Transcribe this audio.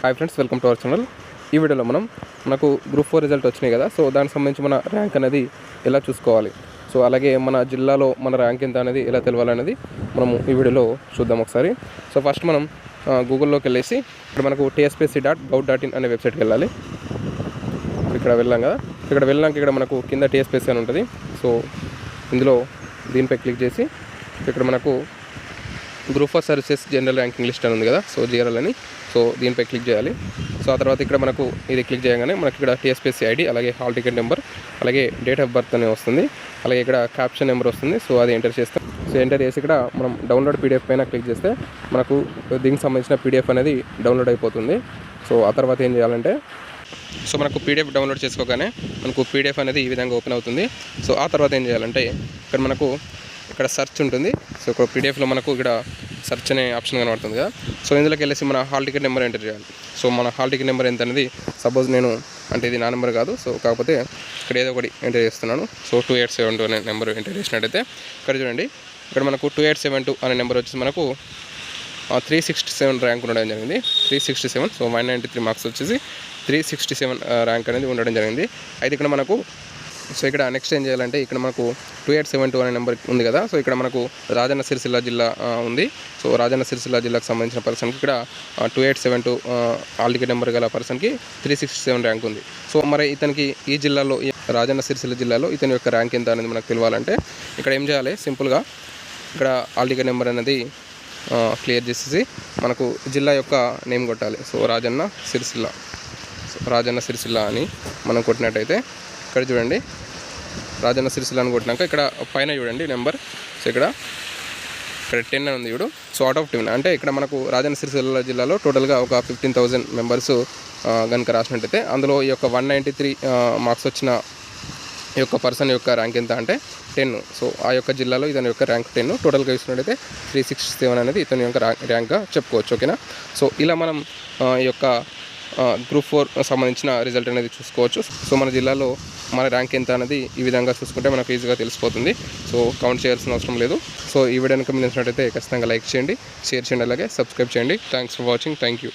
Hi friends welcome to our channel ఈ వీడియోలో మనం మనకు గ్రూప్ ఫోర్ రిజల్ట్ వచ్చినాయి కదా సో దానికి సంబంధించి మన ర్యాంక్ అనేది ఎలా చూసుకోవాలి? సో అలాగే మన జిల్లాలో మన ర్యాంక్ ఎంత అనేది ఎలా తెలవాలనేది మనము ఈ వీడియోలో చూద్దాం ఒకసారి. సో ఫస్ట్ మనం గూగుల్లోకి వెళ్ళేసి ఇక్కడ మనకు TSPC dot gov dot in అనే వెబ్సైట్కి వెళ్ళాలి. ఇక్కడ వెళ్ళాం కదా ఇక్కడ వెళ్ళాక ఇక్కడ మనకు కింద టీఎస్పీసీ అని ఉంటుంది. సో ఇందులో దీనిపై క్లిక్ చేసి ఇక్కడ మనకు group of services general ranking list అని ఉంది కదా సో జిఆర్ఎల్ అని. సో దీనిపై క్లిక్ చేయాలి. సో ఆ తర్వాత ఇక్కడ మనకు ఇది క్లిక్ చేయగానే మనకి ఇక్కడ టీఎస్పీసీ ఐడి అలాగే హాల్ టికెట్ నెంబర్ అలాగే డేట్ ఆఫ్ బర్త్ అని వస్తుంది. అలాగే ఇక్కడ క్యాప్షన్ నెంబర్ వస్తుంది సో అది ఎంటర్ చేస్తాం సో ఎంటర్ చేసి ఇక్కడ మనం డౌన్లోడ్ పీడిఎఫ్ పైన క్లిక్ చేస్తే మనకు దీనికి సంబంధించిన పీడిఎఫ్ అనేది డౌన్లోడ్ అయిపోతుంది. సో ఆ తర్వాత ఏం చేయాలంటే సో మనకు పీడిఎఫ్ డౌన్లోడ్ చేసుకోగానే మనకు పీడిఎఫ్ అనేది ఈ విధంగా ఓపెన్ అవుతుంది. సో ఆ తర్వాత ఏం చేయాలంటే ఇక్కడ మనకు ఇక్కడ సర్చ్ ఉంటుంది. సో ఇక్కడ పీడిఎఫ్లో మనకు ఇక్కడ సర్చ్ అనే ఆప్షన్ కనబడుతుంది కదా. సో ఇందులోకి వెళ్ళేసి మన హాల్ టికెట్ నెంబర్ ఎంటర్ చేయాలి. సో మన హాల్ టికెట్ నెంబర్ ఎంత అనేది సపోజ్ నేను అంటే ఇది నా నెంబర్ కాదు. సో కాకపోతే ఇక్కడ ఏదో ఒకటి ఎంటర్ చేస్తున్నాను. So two eight seven two అనే నెంబర్ ఎంటర్ చేసినట్టయితే ఇక్కడ చూడండి. ఇక్కడ మనకు టూ ఎయిట్ సెవెన్ టూ అనే నెంబర్ వచ్చేసి మనకు త్రీ సిక్స్టీ సెవెన్ ర్యాంక్ ఉండడం జరిగింది. Three sixty seven so one ninety three marks వచ్చేసి త్రీ సిక్స్టీ సెవెన్ ర్యాంక్ అనేది ఉండడం జరిగింది. అయితే ఇక్కడ మనకు సో ఇక్కడ నెక్స్ట్ ఏం చేయాలంటే ఇక్కడ మనకు టూ ఎయిట్ సెవెన్ టూ అనే నెంబర్ ఉంది కదా. సో ఇక్కడ మనకు రాజన్న సిరిసిల్ల జిల్లా ఉంది. సో రాజన్న సిరిసిల్ల జిల్లాకు సంబంధించిన పర్సన్కి ఇక్కడ two eight seven two hall ticket number గల పర్సన్కి త్రీ సిక్స్టీ సెవెన్ ర్యాంక్ ఉంది. సో మరి ఇతనికి ఈ జిల్లాలో ఈ రాజన్న సిరిసిల్ల జిల్లాలో ఇతని యొక్క ర్యాంక్ ఎంత అనేది మనకు తెలియాలంటే ఇక్కడ ఏం చేయాలి? సింపుల్గా ఇక్కడ ఆల్ టికెట్ నెంబర్ అనేది క్లియర్ చేసేసి మనకు జిల్లా యొక్క నేమ్ కొట్టాలి. సో రాజన్న సిరిసిల్ల. సో రాజన్న సిరిసిల్ల అని మనం కొట్టినట్టయితే ఇక్కడ చూడండి. రాజన్న సిరిసిల్ల అని కొట్టినాక ఇక్కడ పైన చూడండి నెంబర్. సో ఇక్కడ ఇక్కడ టెన్ అని ఉంది చూడు. సో అవుట్ ఆఫ్ టెన్ అంటే ఇక్కడ మనకు రాజన్న సిరిసిల్ల జిల్లాలో టోటల్గా ఒక ఫిఫ్టీన్ థౌజండ్ మెంబర్స్ కనుక రాసినట్టయితే అందులో ఈ యొక్క వన్ నైంటీ త్రీ మార్క్స్ వచ్చిన ఈ యొక్క పర్సన్ యొక్క ర్యాంక్ ఎంత అంటే టెన్ సో ఆ యొక్క జిల్లాలో ఇతని యొక్క ర్యాంక్ టెన్ టోటల్గా చూసినట్టయితే త్రీ సిక్స్టీ సెవెన్ అనేది ఇతని యొక్క ర్యాంక్ ర్యాంక్గా చెప్పుకోవచ్చు ఓకేనా సో ఇలా మనం ఈ యొక్క గ్రూప్ ఫోర్ సంబంధించిన రిజల్ట్ అనేది చూసుకోవచ్చు. సో మన జిల్లాలో మన ర్యాంక్ ఎంత అనేది ఈ విధంగా చూసుకుంటే మనకు ఈజీగా తెలిసిపోతుంది. సో కౌంట్ చేయాల్సిన అవసరం లేదు. సో ఈ వీడియో కనుక మీరు నచ్చినట్టయితే ఖచ్చితంగా లైక్ చేయండి షేర్ చేయండి అలాగే సబ్స్క్రైబ్ చేయండి. Thanks for watching. Thank you.